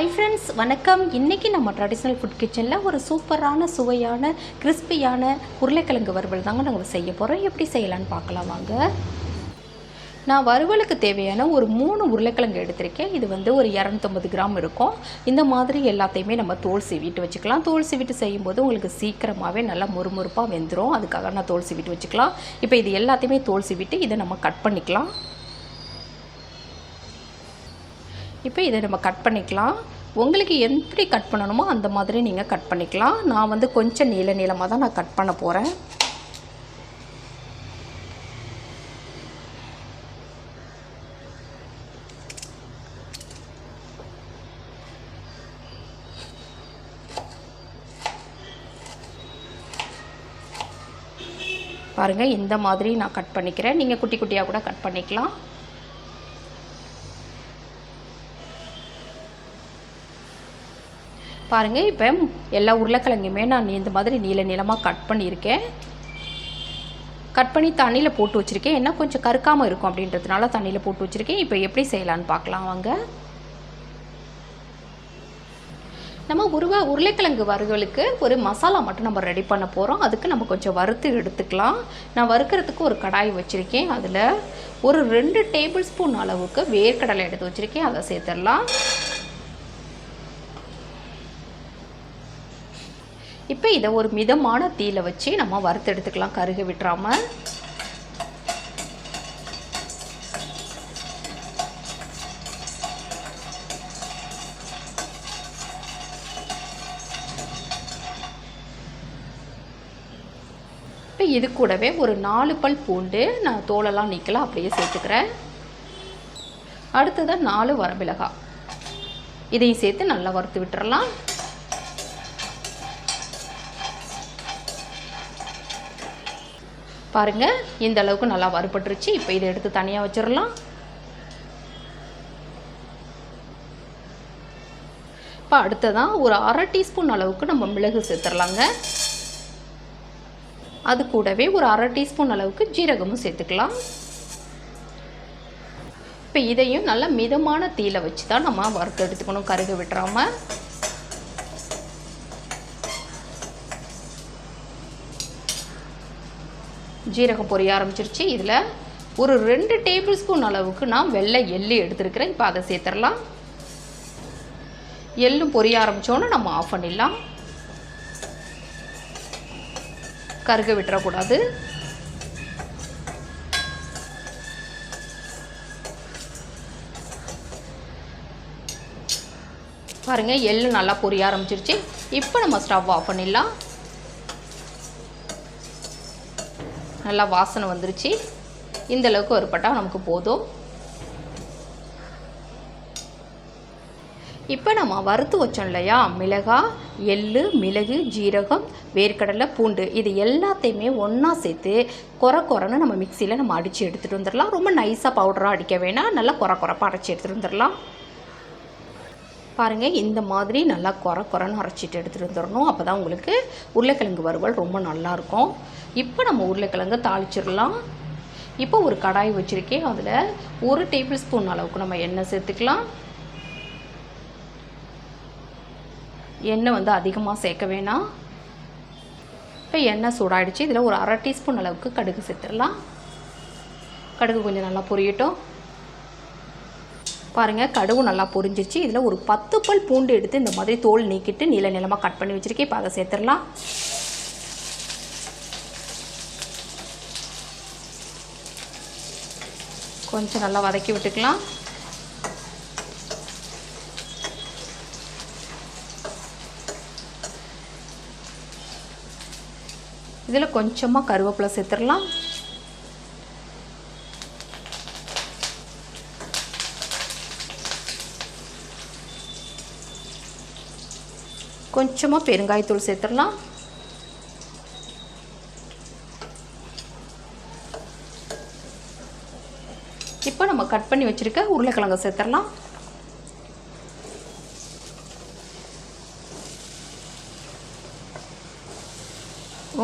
Hi friends வணக்கம். இன்றைக்கி நம்ம ட்ரெடிஷ்னல் ஃபுட் கிச்சனில் ஒரு சூப்பரான சுவையான கிறிஸ்பியான உருளைக்கிழங்கு வறுவல் தாங்க நாங்கள் செய்ய போகிறோம் எப்படி செய்யலான்னு பார்க்கலாம் வாங்க. நான் வறுவலுக்கு தேவையான ஒரு மூணு உருளைக்கிழங்கு எடுத்திருக்கேன். இது வந்து ஒரு இரநூத்தம்பது கிராம் இருக்கும். இந்த மாதிரி எல்லாத்தையுமே நம்ம தோல் சீவிட்டு வச்சுக்கலாம். தோல் சீவிட்டு செய்யும்போது உங்களுக்கு சீக்கிரமாகவே நல்லா முறுமுறுப்பாக வெந்துடும் அதுக்காக நான் தோல் சீவிட்டு வச்சுக்கலாம். இப்போ இது எல்லாத்தையுமே தோல் சீவிட்டு இதை நம்ம கட் பண்ணிக்கலாம். இப்போ இதை நம்ம கட் பண்ணிக்கலாம். உங்களுக்கு எப்படி கட் பண்ணணுமோ அந்த மாதிரி நீங்கள் கட் பண்ணிக்கலாம். நான் வந்து கொஞ்சம் நீள நீளமாக தான் நான் கட் பண்ண போகிறேன் பாருங்கள் இந்த மாதிரி நான் கட் பண்ணிக்கிறேன். நீங்கள் குட்டி குட்டியாக கூட கட் பண்ணிக்கலாம். பாருங்கள் இப்போ எல்லா உருளைக்கிழங்குமே நான் இந்த மாதிரி நீள நீளமாக கட் பண்ணியிருக்கேன். கட் பண்ணி தண்ணியில் போட்டு வச்சுருக்கேன். என்ன கொஞ்சம் கருக்காமல் இருக்கும் அப்படின்றதுனால தண்ணியில் போட்டு வச்சுருக்கேன். இப்போ எப்படி செய்யலான்னு பார்க்கலாம் வாங்க. நம்ம உருவா உருளைக்கிழங்கு வறுவலுக்கு ஒரு மசாலா மட்டும் நம்ம ரெடி பண்ண போகிறோம் அதுக்கு நம்ம கொஞ்சம் வறுத்து எடுத்துக்கலாம். நான் வறுக்கிறதுக்கு ஒரு கடாய் வச்சுருக்கேன். அதில் ஒரு ரெண்டு டேபிள் ஸ்பூன் அளவுக்கு வேர்க்கடலை எடுத்து வச்சுருக்கேன். அதை சேர்த்துடலாம். இப்போ இதை ஒரு மிதமான தீயில் வச்சு நம்ம வறுத்து எடுத்துக்கலாம். கருக விட்டுறாமல் இப்போ இது கூடவே ஒரு நாலு பல் பூண்டு நான் தோலெல்லாம் நீக்கலாம் அப்படியே சேர்த்துக்கிறேன். அடுத்ததாக நாலு வரமிளகாய். இதையும் சேர்த்து நல்லா வறுத்து விட்டுறலாம். பாருங்கள் இந்த அளவுக்கு நல்லா வறுபட்டுருச்சு. இப்போ இதை எடுத்து தனியாக வச்சிடலாம் இப்போ அடுத்ததான் ஒரு அரை டீஸ்பூன் அளவுக்கு நம்ம மிளகு சேர்த்துடலாங்க அது கூடவே ஒரு அரை டீஸ்பூன் அளவுக்கு ஜீரகமும் சேர்த்துக்கலாம். இப்போ இதையும் நல்லா மிதமான தீயில் வச்சு தான் நம்ம வறுத்து எடுத்துக்கணும் கருக விட்டுறாமல் ஜீரகம் பொரிய ஆரம்பிச்சிருச்சு. இதில் ஒரு ரெண்டு டேபிள் ஸ்பூன் அளவுக்கு நான் வெள்ளை எள்ளு எடுத்துருக்கிறேன். இப்போ அதை சேர்த்துடலாம். எள்ளும் பொரிய ஆரம்பித்தோன்னே நம்ம ஆஃப் பண்ணிடலாம். கருக விட்டுறக்கூடாது. பாருங்கள் எள்ளு நல்லா பொரிய ஆரம்பிச்சிருச்சு. இப்போ நம்ம ஸ்டவ் ஆஃப் பண்ணிடலாம். நல்லா வாசனை வந்துருச்சு. இந்த அளவுக்கு பட்டா நமக்கு போதும். இப்போ நம்ம வறுத்து வச்சோம் இல்லையா? மிளகாய் எள்ளு மிளகு ஜீரகம் வேர்க்கடலை பூண்டு இது எல்லாத்தையுமே ஒன்றா சேர்த்து குறை குறைன்னு நம்ம மிக்சியில் நம்ம அடித்து எடுத்துகிட்டு வந்துடலாம். ரொம்ப நைஸாக பவுடராக அடிக்க வேணாம். நல்லா குறை குறைப்பாக அரைச்சி எடுத்துகிட்டு வந்துடலாம். பாருங்கள் இந்த மாதிரி நல்லா குறை குறைன்னு அரைச்சிட்டு எடுத்துகிட்டு வந்துடணும். அப்போ தான் உங்களுக்கு உருளைக்கிழங்கு வறுவல் ரொம்ப நல்லாயிருக்கும் இப்போ நம்ம உருளைக்கிழங்கு தாளிச்சிடலாம். இப்போ ஒரு கடாய் வச்சுருக்கேன். அதில் ஒரு டேபிள் ஸ்பூன் அளவுக்கு நம்ம எண்ணெய் சேர்த்துக்கலாம். எண்ணெய் வந்து அதிகமாக சேர்க்க வேணாம். இப்போ எண்ணெய் சூடாயிடுச்சு. இதில் ஒரு அரை டீஸ்பூன் அளவுக்கு கடுகு சேர்த்துடலாம். கடுகு கொஞ்சம் நல்லா பொரியட்டும். பாருங்கள் கடுகு நல்லா பொரிஞ்சிருச்சு இதில் ஒரு பத்து பல் பூண்டு எடுத்து இந்த மாதிரி தோல் நீக்கிட்டு நீள நிலமாக கட் பண்ணி வச்சுருக்கேன். இப்போ அதை சேர்த்துடலாம். கொஞ்சம் நல்லா வதக்கி விட்டுக்கலாம். இதில் கொஞ்சமாக கருவேப்பிலை சேர்த்துடலாம். கொஞ்சமாக பெருங்காயத்தூள் சேர்த்துடலாம். இப்போ நம்ம கட் பண்ணி வச்சுருக்க உருளைக்கிழங்கு சேர்த்துடலாம்.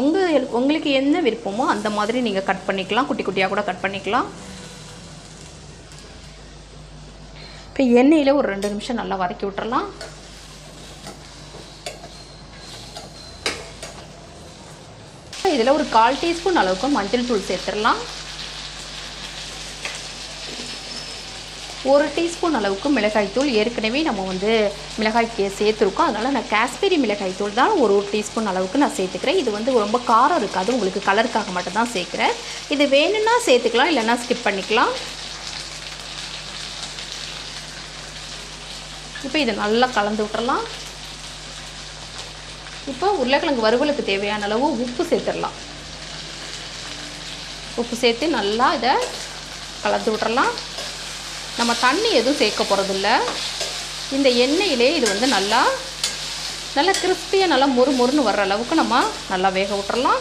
உங்கள் உங்களுக்கு என்ன விருப்பமோ அந்த மாதிரி நீங்கள் கட் பண்ணிக்கலாம். குட்டி குட்டியாக கூட கட் பண்ணிக்கலாம். இப்போ எண்ணெயில் ஒரு ரெண்டு நிமிஷம் நல்லா வதக்கி விட்டுறலாம். இதில் ஒரு கால் டீஸ்பூன் அளவுக்கு மஞ்சள் தூள் சேர்த்துடலாம். ஒரு டீஸ்பூன் அளவுக்கு மிளகாய்த்தூள் ஏற்கனவே நம்ம வந்து மிளகாய் சேர்த்துருக்கோம். அதனால் நான் காஷ்மீரி மிளகாய்த்தூள் தான் ஒரு ஒரு டீஸ்பூன் அளவுக்கு நான் சேர்த்துக்கிறேன். இது வந்து ரொம்ப காரம் இருக்காது. உங்களுக்கு கலருக்காக மட்டும் தான் சேர்க்குறேன். இது வேணும்னா சேர்த்துக்கலாம் இல்லைன்னா ஸ்கிப் பண்ணிக்கலாம். இப்போ இதை நல்லா கலந்து விட்டுறலாம். இப்போ உருளைக்கிழங்கு வறுவலுக்கு தேவையான அளவு உப்பு சேர்த்துடலாம். உப்பு சேர்த்து நல்லா இதை கலந்து விட்டுறலாம். நம்ம தண்ணி எதுவும் சேர்க்க போகிறதில்ல இந்த எண்ணெயிலே இது வந்து நல்லா நல்லா கிறிஸ்பியாக நல்லா மொறு மொறுன்னு வர்ற அளவுக்கு நம்ம நல்லா வேக விட்டுறலாம்.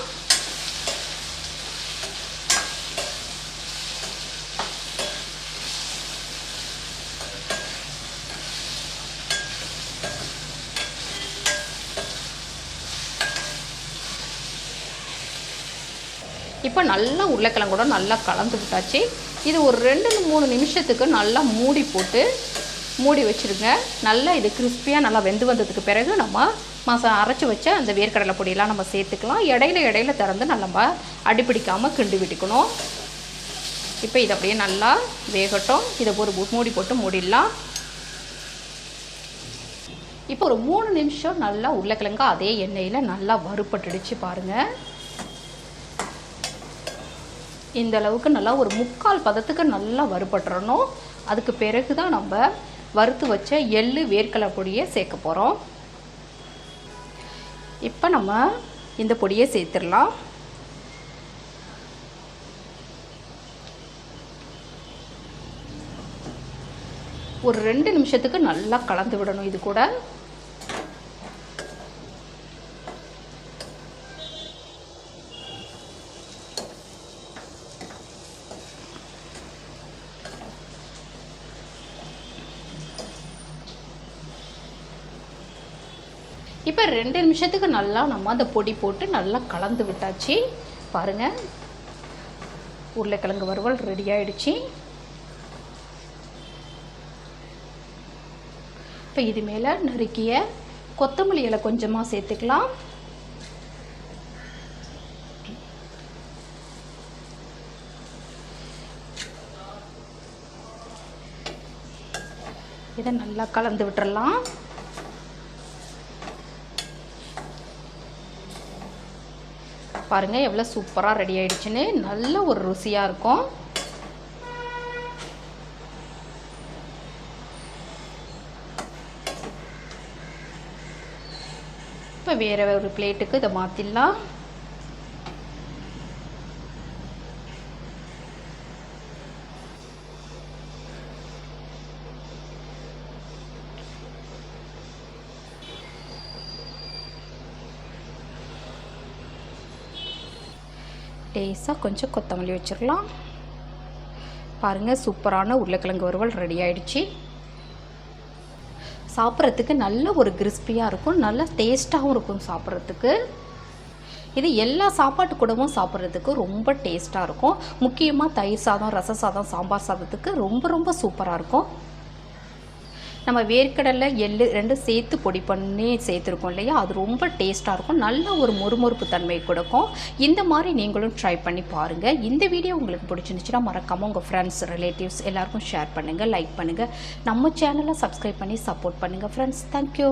இப்போ நல்லா உருளைக்கிழங்கோட நல்லா கலந்து விட்டாச்சு. இது ஒரு ரெண்டு மூணு நிமிஷத்துக்கு நல்லா மூடி போட்டு மூடி வச்சுருங்க. நல்லா இது கிறிஸ்பியாக நல்லா வெந்து வந்ததுக்கு பிறகு நம்ம மசா அரைச்சி வச்ச அந்த வேர்க்கடலை பொடியெல்லாம் நம்ம சேர்த்துக்கலாம். இடையில இடையில திறந்து நம்ம அடிப்பிடிக்காமல் கிண்டி விட்டுக்கணும். இப்போ இதை அப்படியே நல்லா வேகட்டும். இதை ஒரு மூடி போட்டு மூடிடலாம். இப்போ ஒரு மூணு நிமிஷம் நல்லா உருளைக்கிழங்கு அதே எண்ணெயில் நல்லா வறுப்பட்டுடுச்சு பாருங்கள் இந்த அளவுக்கு நல்லா ஒரு முக்கால் பதத்துக்கு நல்லா வறுபட்டுறணும். அதுக்கு பிறகு தான் நம்ம வறுத்து வச்ச எள்ளு வேர்க்கடலை பொடியை சேர்க்க போகிறோம் இப்போ நம்ம இந்த பொடியை சேர்த்துடலாம். ஒரு ரெண்டு நிமிஷத்துக்கு நல்லா கலந்து விடணும் இது கூட. இப்போ ரெண்டு நிமிஷத்துக்கு நல்லா நம்ம அந்த பொடி போட்டு நல்லா கலந்து விட்டாச்சு. பாருங்கள் உருளைக்கிழங்கு வறுவல் ரெடி ஆயிடுச்சு. இப்போ இது மேலே நறுக்கிய கொத்தமல்லி இலை கொஞ்சமாக சேர்த்துக்கலாம். இதை நல்லா கலந்து விட்டுறலாம். பாருங்கள் எவ்வளோ சூப்பராக ரெடி ஆயிடுச்சுன்னு. நல்ல ஒரு ருசியாக இருக்கும். இப்போ வேறு ஒரு பிளேட்டுக்கு இதை மாற்றிடலாம் லேசாக கொஞ்சம் கொத்தமல்லி வச்சிடலாம் பாருங்கள் சூப்பரான உருளைக்கிழங்கு வறுவல் ரெடி ஆகிடுச்சி சாப்பிட்றதுக்கு நல்ல ஒரு கிறிஸ்பியாக இருக்கும் நல்ல டேஸ்ட்டாகவும் இருக்கும் சாப்பிட்றதுக்கு. இது எல்லா சாப்பாட்டு கூடவும் சாப்பிட்றதுக்கு ரொம்ப டேஸ்ட்டாக இருக்கும். முக்கியமாக தயிர் சாதம் ரச சாதம் சாம்பார் சாதத்துக்கு ரொம்ப ரொம்ப சூப்பராக இருக்கும். நம்ம வேர்க்கடலை எள்ளு ரெண்டும் சேர்த்து பொடி பண்ணி சேர்த்துருக்கோம் இல்லையா? அது ரொம்ப டேஸ்ட்டாக இருக்கும். நல்ல ஒரு மொறுமொறுப்பு தன்மை கொடுக்கும். இந்த மாதிரி நீங்களும் ட்ரை பண்ணி பாருங்கள் இந்த வீடியோ உங்களுக்கு பிடிச்சிருந்துச்சுன்னா மறக்காமல் உங்கள் ஃப்ரெண்ட்ஸ் ரிலேட்டிவ்ஸ் எல்லாருக்கும் ஷேர் பண்ணுங்கள் லைக் பண்ணுங்கள் நம்ம சேனலை சப்ஸ்கிரைப் பண்ணி சப்போர்ட் பண்ணுங்கள் ஃப்ரெண்ட்ஸ் தேங்க்யூ